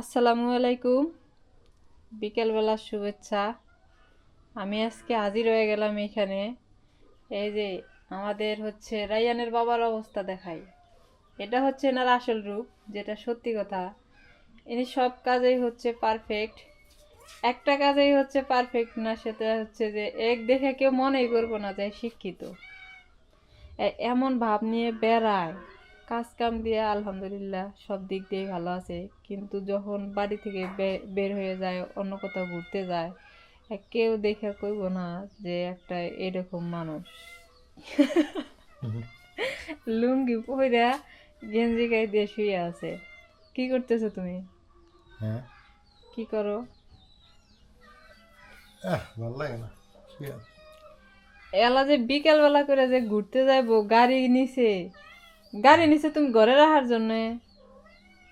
আসসালামু আলাইকুম। বিকেলবেলার শুভেচ্ছা। আমি আজকে হাজির হয়ে গেলাম এখানে। এই যে আমাদের হচ্ছে রাইয়ানের বাবার অবস্থা দেখাই। এটা হচ্ছে এনার আসল রূপ, যেটা সত্যি কথা। ইনি সব কাজেই হচ্ছে পারফেক্ট একটা কাজেই হচ্ছে পারফেক্ট না, সেটা হচ্ছে যে এক দেখে কেউ মনেই করব না যে শিক্ষিত। এমন ভাব নিয়ে বেড়ায়। কাজ কাম দিয়ে আলহামদুলিল্লাহ সব দিক দিয়ে ভালো আছে। কিন্তু যখন বাড়ি থেকে বের হয়ে যায় অন্য কোথাও ঘুরতে যায় কেউ দেখে কইব না যে একটা এরকম মানুষ। লুঙ্গি পইরা গেঞ্জি গায়ে দিয়ে শুয়ে আছে। কি করতেছো তুমি? হ্যাঁ। কি করো? ভালো লাগে না এলা যে বিকেল বেলা করে যে ঘুরতে যাইবো গাড়ি নিছে গাড়ি নিছে তুমি ঘরে রাখার জন্য।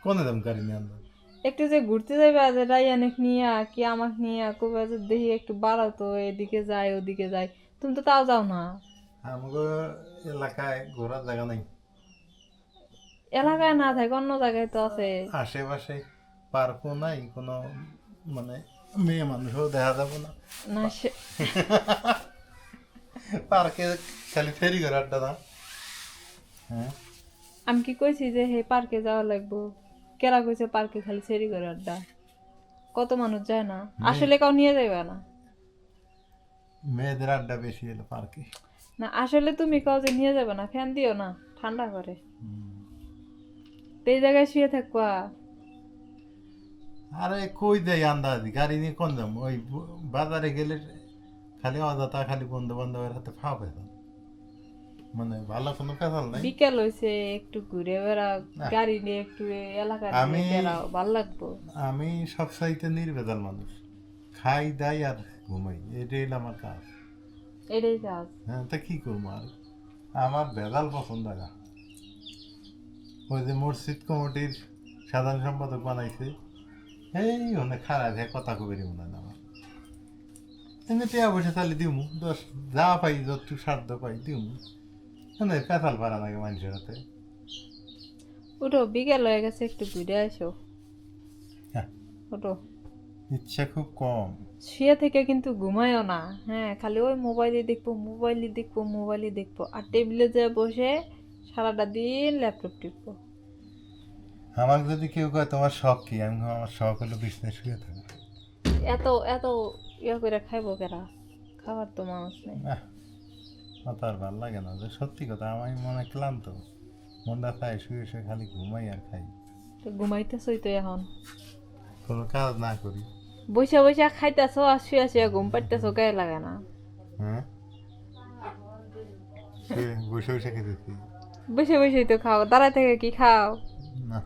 কোন দাম গাড়ি নিয়ে আনলাম একটু যে ঘুরতে যাইবে যে রাইয়ানেক নিয়া কি আমাক নিয়া কবে যে দেখি একটু বাড়াও তো এদিকে যায় ওদিকে যায়। তুমি তো তাও যাও না? আমাকে এলাকায় ঘোরার জায়গা নাই। এলাকায় না থাকে অন্য জায়গায় তো আছে। আশেপাশে পার্কও নাই কোনো মানে মেয়ে মানুষও দেখা যাবে না। না সে- পার্কে খালি ফেরি করে আড্ডা হ্যাঁ। আমি কি কইছি যে হে পার্কে যাওয়া লাগবো? কেরা কইছে পার্কে খালি সেরি করে আড্ডা? কত মানুষ যায় না? আসলে কাউ নিয়ে যাইবা না? মেয়েদের আড্ডা বেশি এলো পার্কে। না আসলে তুমি কাউ যে নিয়ে যাবে না ফ্যান দিও না ঠান্ডা করে। তো এই জায়গায় শুয়ে থাকবা। আরে কই দেয় আন্দাজি গাড়ি নিয়ে কোন দাম ওই বাজারে গেলে খালি অযথা খালি বন্ধু বান্ধবের হাতে ফা পেতাম মানে ভালো কোনো নাই। বিকেল একটু ঘুরে বেড়াও গাড়ি নিয়ে একটু এলাকা আমি- ভালো লাগবো। আমি মানুষ। খাই দাই আর ঘুমাই এটাই আমার কাজ। এটাই কাজ। হ্যাঁ তা কি করব আর? আমার বেদাল পছন্দ না। ওই যে মসজিদ কমিটির সাধারণ সম্পাদক বানাইছে এই অনেক খারাপ হ্যাঁ কথা কবেরি মনে হয় আমার। এমনি টিয়া বসে তাহলে দিমু দশ যা পাই যত সাধ্য পাই দিমু। মানে পেতাল পারা লাগে মানুষের হাতে উঠো বিকেল হয়ে গেছে একটু ঘুরে আসো। হ্যাঁ। উঠো ইচ্ছা খুব কম। শুয়ে থেকে কিন্তু ঘুমায়ও না। হ্যাঁ খালি ওই মোবাইলে দেখব মোবাইলে দেখব মোবাইলে দেখব। আর টেবিলে যে বসে সারাটা দিন ল্যাপটপ টিপবো। আমাকে যদি কেউ কয় তোমার শখ কি? আমি আমার শখ হলো বিজনেস শুয়ে থাকা। এত এত ইয়ে করে খাইবো কেরা? খাবার তো মানুষ নেই। আর ভালো লাগে না। যে সত্যি কথা আমি মনে ক্লান্ত। মনটা চাই শুয়ে শুয়ে খালি ঘুমাই আর খাই। তো ঘুমাইতেছই তো এখন। কোনো কাজ না করি। বৈশা বৈশা খাইতেছো আর শুয়ে শুয়ে ঘুম পাইতেছো গায়ে লাগে না। হ্যাঁ? বসে বসে খেতেছি বসে বসেই তো খাও দাঁড়ায় থেকে কি খাও? না।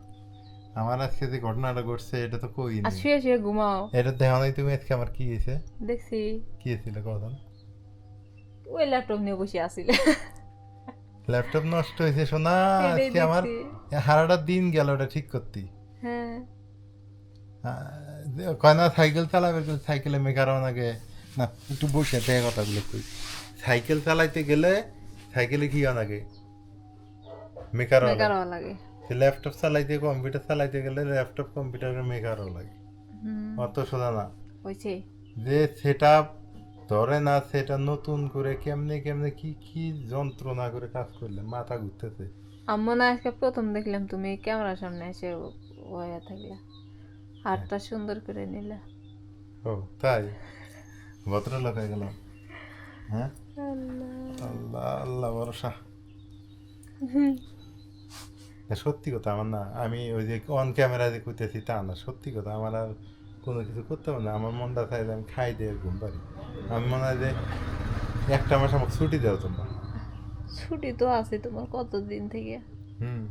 আমার আজকে যে ঘটনাটা ঘটছে এটা তো কই নি? শুয়ে শুয়ে ঘুমাও। এটা দেখো নাই তুমি আজকে আমার কি হয়েছে? দেখছি। কি হয়েছিল কথা ওই ল্যাপটপ নিয়ে বসে আসিলে ল্যাপটপ নষ্ট হয়েছে এটাই আজকে আমার হারাটা দিন গেল ওটা ঠিক করতে। হ্যাঁ। কয় না সাইকেল চালাবে সাইকেলে মেকার আগে না একটু বসে দেখে কথাগুলো কই। সাইকেল চালাইতে গেলে সাইকেলে কি আনাগে মেকার লাগে। ল্যাপটপ চালাইতে কম্পিউটার চালাইতে গেলে ল্যাপটপ কম্পিউটারের মেকারও লাগে। অত শোনা না। যে সেট ধরে না সেটা নতুন করে কেমনে কেমনে কি কি যন্ত্রণা করে কাজ করলে মাথা ঘুরতেছে? আম্মু না আজকে প্রথম দেখলাম তুমি ক্যামেরার সামনে এসে হয়ে থাকলে। হাতটা সুন্দর করে নিলে। ও তাই? ভদ্রলোক হয়ে গেলাম হ্যাঁ? আল্লাহ। আল্লাহ ভরসা। সত্যি কথা আমার না আমি ওই যে অন ক্যামেরা যে করতেছি তা না সত্যি কথা। আমার আর কোনো কিছু করতে হবে না। আমার মনটা চাইলে আমি খাই দিয়ে ঘুম পারি আমি মনে হয় যে একটা মাস আমাকে ছুটি দাও তোমরা। ছুটি তো আছে তোমার কতদিন থেকে? হুম।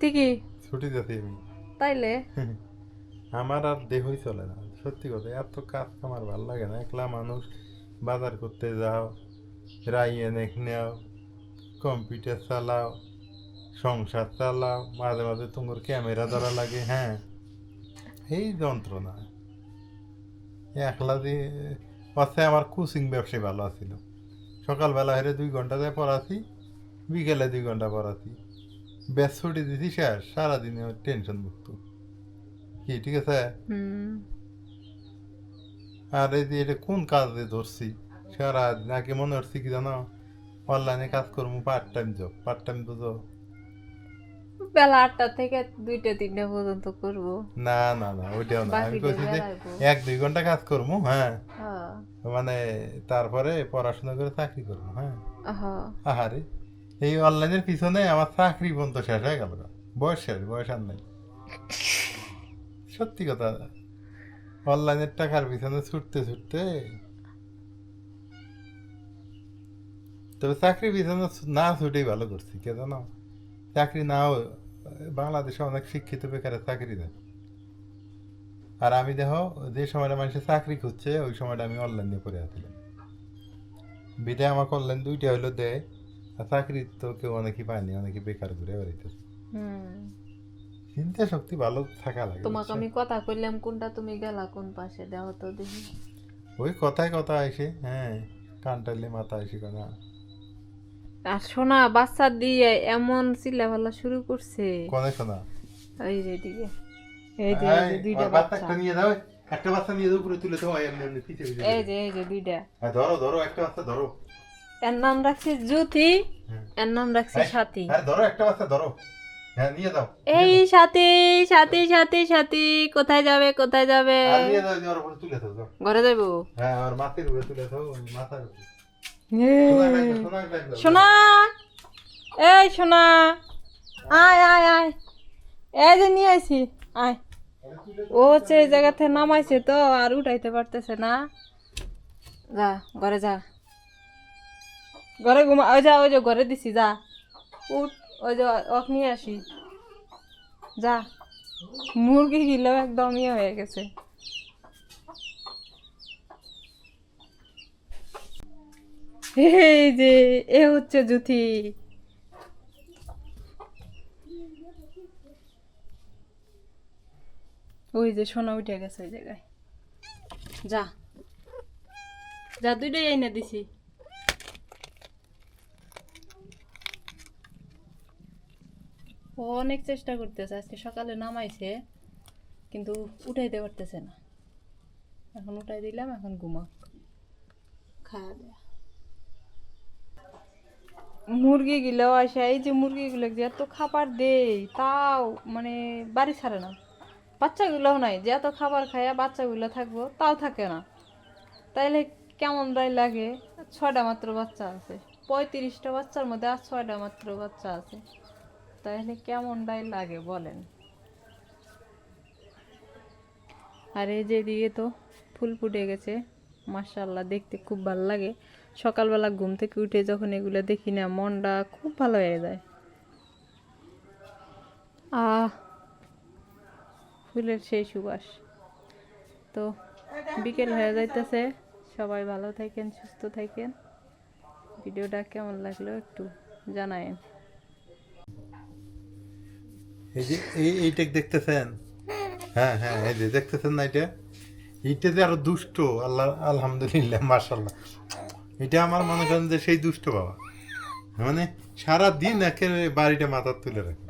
ঠিকই। ছুটি দিতেছি আমি। তাইলে? আমার আর দেহই চলে না সত্যি কথা। এত কাজ আমার ভালো লাগে না। একলা মানুষ বাজার করতে যাও রাই এনে নেও কম্পিউটার চালাও সংসার চালাও মাঝে মাঝে তোমার ক্যামেরা ধরা লাগে হ্যাঁ। এই যন্ত্রণা। একলা দিয়ে পাশে আমার কোচিং ব্যবসায় ভালো আছিল সকালবেলা হেরে দুই ঘণ্টা যায় পড়াছি বিকেলে দুই ঘণ্টা পড়াছি ব্যাস ছুটি দিছি শেষ সারাদিনে টেনশন মুক্ত। কি ঠিক আছে? আর এই যে এটা কোন কাজে ধরছি? সারা দিন আগে মনে হচ্ছে কি জানো? অনলাইনে কাজ করব part time job part time বুঝো বেলা আটটা থেকে দুইটা তিনটা পর্যন্ত করব। না না না ওইটাও না। আমি কইছি যে এক দুই ঘণ্টা কাজ করব হ্যাঁ। হ্যাঁ। মানে তারপরে পড়াশোনা করে চাকরি করব হ্যাঁ। হ্যাঁ। আহারে এই অনলাইনের পিছনে আমার চাকরি পর্যন্ত শেষ হয়ে গেল। বয়স শেষ বয়স আর নাই। সত্যি কথা অনলাইনের টাকার পিছনে ছুটতে ছুটতে। তবে চাকরির পিছনে না ছুটেই ভালো করছি কে জানো? চাকরি নাও বাংলাদেশে অনেক শিক্ষিত বেকারের চাকরি দেয়। আর আমি দেখো যে সময়টা মানুষের চাকরি খুঁজছে ওই সময়টা আমি অনলাইন পড়ে আসছিলাম। বিদায় আমাকে অনলাইন দুইটা হইল দেয় আর চাকরি তো কেউ অনেকেই পায়নি অনেকে বেকার ঘুরে বেড়াইতেছে। হুম। চিন্তা শক্তি ভালো থাকা লাগে তোমাকে আমি কথা কইলাম কোনটা তুমি গেলা কোন পাশে দেখো তো দেখি। ওই কথায় কথা আসে হ্যাঁ কানটালে মাথা আসে না। আর শোনা বাচ্চা দিয়ে এমন চিল্লাফাল্লা শুরু করছে। কনে এই যে এদিকে। এই যে দুইটা বাচ্চা নিয়ে যাও একটা বাচ্চা নিয়ে যাও উপরে তুলে এমনি এমনি পিছে পিছে এই যে এই যে দুইটা। হ্যাঁ ধরো ধরো একটা বাচ্চা ধরো। এর নাম রাখছি জ্যোতি হ্যাঁ। এর নাম রাখছি সাথী। হ্যাঁ ধরো একটা বাচ্চা ধরো। হ্যাঁ নিয়ে যাও এই সাথী সাথী সাথী সাথী কোথায় যাবে কোথায় যাবে? আর নিয়ে ওর উপরে তুলে দাও ঘরে যাব হ্যাঁ আর মাথার উপরে তুলে দাও ওই মাথার উপরে। সোনা এই সোনা আয় আয় আয়। এই যে নিয়ে আইছি, আয়। ও হচ্ছে এই জায়গা থেকে নামাইছে তো, আর উঠাইতে পারতেছে না। যা, ঘরে যা। ঘরে ঘুমা ওই যা, ওই যে ঘরে দিছি, যা। উঠ, ওই যে ওক নিয়ে আসি। যা। মুরগি গিলেও একদম ইয়ে হয়ে গেছে। এই যে, এ হচ্ছে জুথি। ওই যে সোনা উঠে গেছে ওই জায়গায়। যা। যা, দুইটাই আইনা দিছি। ও অনেক চেষ্টা করতেছে, আজকে সকালে নামাইছে, কিন্তু উঠাইতে পারতেছে না। এখন উঠাই দিলাম, এখন ঘুমাক। খাওয়া দেয়া মুরগিগুলো আসে, এই যে মুরগিগুলো যে এত খাবার দেই তাও মানে বাড়ি ছাড়ে না। বাচ্চাগুলোও নাই, যে এত খাবার খাইয়া বাচ্চাগুলো থাকব, তাও থাকে না। তাইলে কেমন দায় লাগে? ছয়টা মাত্র বাচ্চা আছে, পঁয়ত্রিশটা বাচ্চার মধ্যে আর ছয়টা মাত্র বাচ্চা আছে। তাইলে কেমন দায় লাগে বলেন। আর এই যে এদিকে তো ফুল ফুটে গেছে মার্শাল্লাহ দেখতে খুব ভালো লাগে। সকালবেলা ঘুম থেকে উঠে যখন এগুলো দেখি না, মনটা খুব ভালো হয়ে যায়। আহ, ফুলের সেই সুবাস। তো বিকেল হয়ে যাইতেছে, সবাই ভালো থাকেন, সুস্থ থাকেন। ভিডিওটা কেমন লাগল একটু জানায়েন। এই এইটা দেখতেছেন? হ্যাঁ হ্যাঁ এই যে দেখতেছেন না এটা? এইটা যে আরও দুষ্ট, আল্লাহ, আলহামদুলিল্লাহ মাশাল্লাহ এটা আমার মনে করেন যে সেই দুষ্ট বাবা। মানে সারা দিন একেবারে বাড়িটা মাথার তুলে রাখে।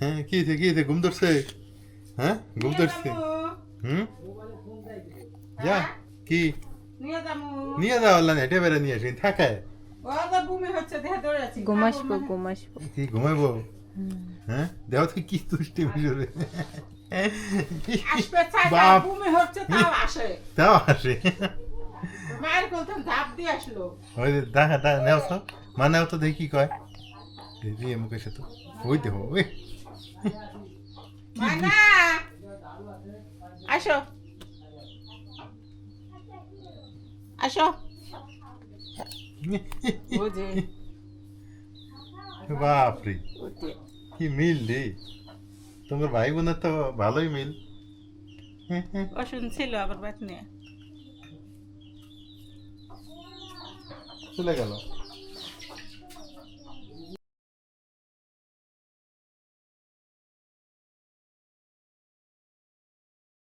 হ্যাঁ কি হয়েছে কি হয়েছে ঘুম ধরছে? হ্যাঁ ঘুম ধরছে। হুম? যা কি? নিয়ে যাও আল্লাহ এটা বেড়ে নিয়ে আসি থাকে। ও তো বমি হচ্ছে দেহে দৌড়ে আছি ঘুমাসবো ঘুমাসবো কি ঘুমাইবো হ্যাঁ? দেহ থেকে কি তাও আসে। তাও আসে। মায়ের ধাপ দিয়ে আসলো। ওই দেখা দেখা নেও তো। মা নেও তো দেখি কয়। যে মুখে সে তো। ওই দেখো ওই। মানা আসো। আসো। ও বাপরে। কি মিল রে? তোমার ভাই বোনের তো ভালোই মিল। অসুন শুনছিল আবার বাত নিয়ে। চলে গেল।